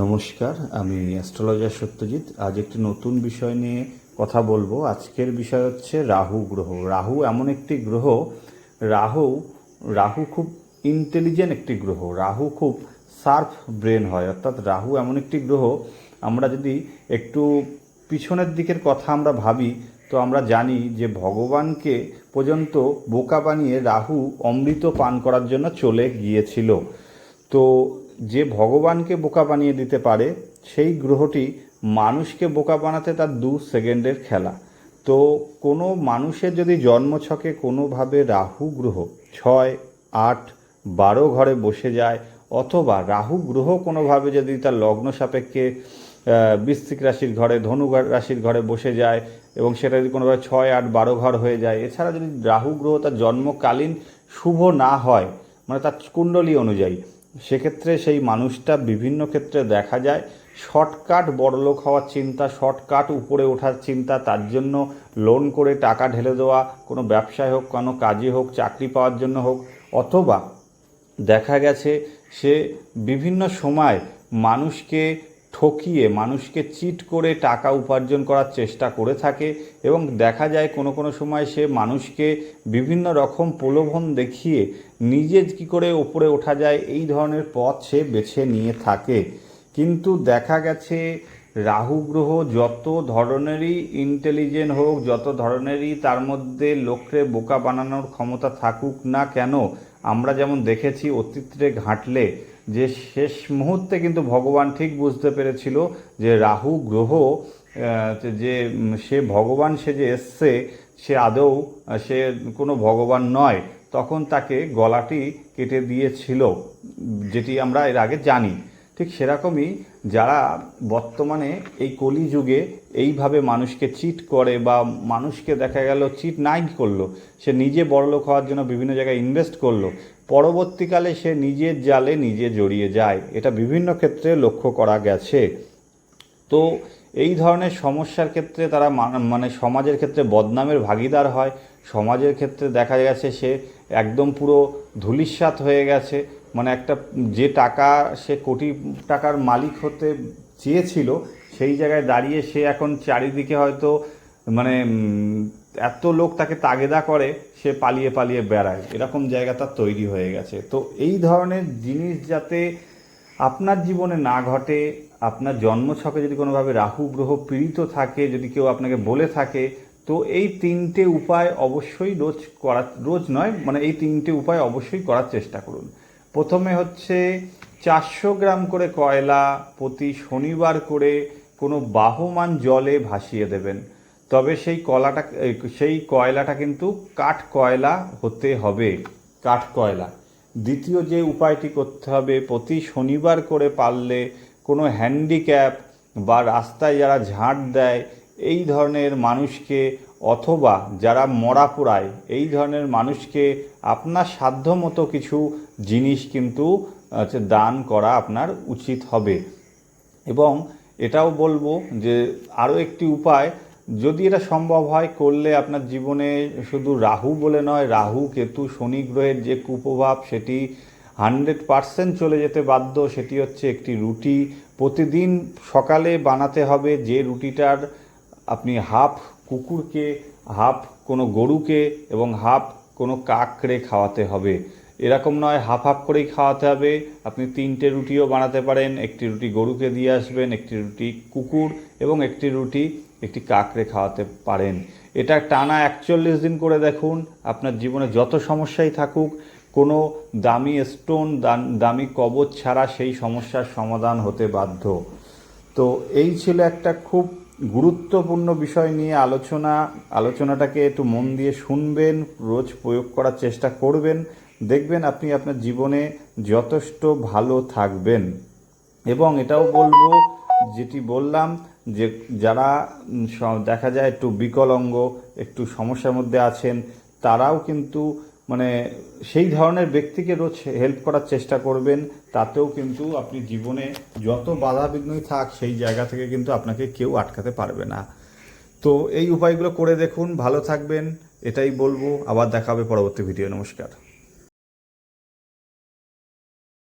নমস্কার, আমি অ্যাস্ট্রোলজার সত্যজিৎ। আজ একটি নতুন বিষয় নিয়ে কথা বলব। আজকের বিষয় হচ্ছে রাহু গ্রহ। রাহু এমন একটি গ্রহ, রাহু রাহু খুব ইন্টেলিজেন্ট একটি গ্রহ। রাহু খুব শার্প ব্রেন হয়। অর্থাৎ রাহু এমন একটি গ্রহ, আমরা যদি একটু পিছনের দিকের কথা আমরা ভাবি, তো আমরা জানি যে ভগবানকে পর্যন্ত বোকা বানিয়ে রাহু অমৃত পান করার জন্য চলে গিয়েছিল। তো যে ভগবানকে বোকা বানিয়ে দিতে পারে, সেই গ্রহটি মানুষকে বোকা বানাতে তার দু সেকেন্ডের খেলা। তো কোনো মানুষের যদি জন্মছকে কোনোভাবে রাহু গ্রহ ছয়, আট, বারো ঘরে বসে যায়, অথবা রাহু গ্রহ কোনোভাবে যদি তার লগ্ন সাপেক্ষে বৃশ্চিক রাশির ঘরে, ধনু রাশির ঘরে বসে যায়, এবং সেটা যদি কোনোভাবে ছয়, আট, বারো ঘর হয়ে যায়, এছাড়া যদি রাহু গ্রহ তার জন্মকালীন শুভ না হয় মানে তার কুণ্ডলী অনুযায়ী সেক্ষেত্রে সেই মানুষটা বিভিন্ন ক্ষেত্রে দেখা যায় শর্টকাট বড়লোক হওয়ার চিন্তা, শর্টকাট উপরে ওঠার চিন্তা, তার জন্য লোন করে টাকা ঢেলে দেওয়া, কোনো ব্যবসায় হোক, কোনো কাজে হোক, চাকরি পাওয়ার জন্য হোক, অথবা দেখা গেছে সে বিভিন্ন সময় মানুষকে ঠকিয়ে মানুষকে চিট করে টাকা উপার্জন করার চেষ্টা করে থাকে এবং দেখা যায় কোনো কোনো সময় সে মানুষকে বিভিন্ন রকম প্রলোভন দেখিয়ে নিজে কী করে ওপরে ওঠা যায়, এই ধরনের পথ সে বেছে নিয়ে থাকে। কিন্তু দেখা গেছে রাহু গ্রহ যত ধরনেরই ইন্টেলিজেন্ট হোক, যত ধরনেরই তার মধ্যে লোককে বোকা বানানোর ক্ষমতা থাকুক না কেন আমরা যেমন দেখেছি অতীতে ঘাঁটলে যে শেষ মুহূর্তে কিন্তু ভগবান ঠিক বুঝতে পেরেছিল যে রাহু গ্রহ যে সে ভগবান সে যে এসছে, সে আদৌ সে কোনো ভগবান নয়, তখন তাকে গলাটি কেটে দিয়েছিল, যেটি আমরা এর আগে জানি। ঠিক সেরকমই যারা বর্তমানে এই কলিযুগে এইভাবে মানুষকে চিট করে বা মানুষকে দেখা গেল চিট নাই করল, সে নিজে বড়লোক হওয়ার জন্য বিভিন্ন জায়গায় ইনভেস্ট করল, পরবর্তীকালে সে নিজের জালে নিজে জড়িয়ে যায়। এটা বিভিন্ন ক্ষেত্রে লক্ষ্য করা গেছে। তো এই ধরনের সমস্যার ক্ষেত্রে তারা মান- সমাজের ক্ষেত্রে বদনামের ভাগিদার হয়। সমাজের ক্ষেত্রে দেখা গেছে সে একদম পুরো ধূলিসাৎ হয়ে গেছে। মানে একটা যে টাকা, সে কোটি টাকার মালিক হতে চেয়েছিল, সেই জায়গায় দাঁড়িয়ে সে এখন চারিদিকে হয়তো মানে এত লোক তাকে তাগেদা করে, সে পালিয়ে পালিয়ে বেড়ায়। এরকম জায়গা তার তৈরি হয়ে গেছে। তো এই ধরনের জিনিস যাতে আপনার জীবনে না ঘটে, আপনার জন্মছকে যদি কোনোভাবে রাহু গ্রহ পীড়িত থাকে, যদি কেউ আপনাকে বলে থাকে, তো এই তিনটে উপায় অবশ্যই রোজ করার, রোজ নয় মানে এই তিনটে উপায় অবশ্যই করার চেষ্টা করুন। প্রথমে হচ্ছে চারশো গ্রাম করে কয়লা প্রতি শনিবার করে কোনো বাহমান জলে ভাসিয়ে দেবেন। তবে সেই কলাটা, সেই কয়লাটা কিন্তু কাঠ কয়লা হতে হবে, কাঠ কয়লা। দ্বিতীয় যে উপায়টি করতে হবে, প্রতি শনিবার করে পারলে কোনো হ্যান্ডিক্যাপ বা রাস্তায় যারা ঝাঁট দেয় এই ধরনের মানুষকে অথবা যারা মরা পোড়ায় এই ধরনের মানুষকে আপনার সাধ্য মতো কিছু জিনিস কিন্তু দান করা আপনার উচিত হবে। এবং এটাও বলব যে আরও একটি উপায়, যদি এটা সম্ভব হয়, করলে আপনার জীবনে শুধু রাহু বলে নয়, রাহু, কেতু, শনি গ্রহের যে কুপ্রভাব, সেটি হান্ড্রেড পারসেন্ট চলে যেতে বাধ্য। সেটি হচ্ছে একটি রুটি। প্রতিদিন সকালে বানাতে হবে যে রুটিটার আপনি হাফ কুকুরকে, হাফ কোনো গরুকে এবং হাফ কোনো কাকড়ে খাওয়াতে হবে। এরকম নয়, হাফ হাফ করেই খাওয়াতে হবে। আপনি তিনটে রুটিও বানাতে পারেন। একটি রুটি গরুকে দিয়ে আসবেন, একটি রুটি কুকুর এবং একটি রুটি একটি কাকড়ে খাওয়াতে পারেন। এটা টানা একচল্লিশ দিন করে দেখুন, আপনার জীবনে যত সমস্যাই থাকুক, কোনো দামি স্টোন দামি কবচ ছাড়া সেই সমস্যার সমাধান হতে বাধ্য। তো এই ছিল একটা খুব গুরুত্বপূর্ণ বিষয় নিয়ে আলোচনা, আলোচনাটাকে একটু মন দিয়ে শুনবেন, রোজ প্রয়োগ করার চেষ্টা করবেন, দেখবেন আপনি আপনার জীবনে যথেষ্ট ভালো থাকবেন। এবং এটাও বলব, যেটি বললাম, যে যারা দেখা যায় একটু বিকলাঙ্গ, একটু সমস্যার মধ্যে আছেন, তারাও কিন্তু মানে সেই ধরনের ব্যক্তিকে রোজ হেল্প করার চেষ্টা করবেন, তাতেও কিন্তু আপনি জীবনে যত বাধা বিঘ্নই থাক, সেই জায়গা থেকে কিন্তু আপনাকে কেউ আটকাতে পারবে না। তো এই উপায়গুলো করে দেখুন, ভালো থাকবেন, এটাই বলব। আবার দেখাবে পরবর্তী ভিডিও। নমস্কার।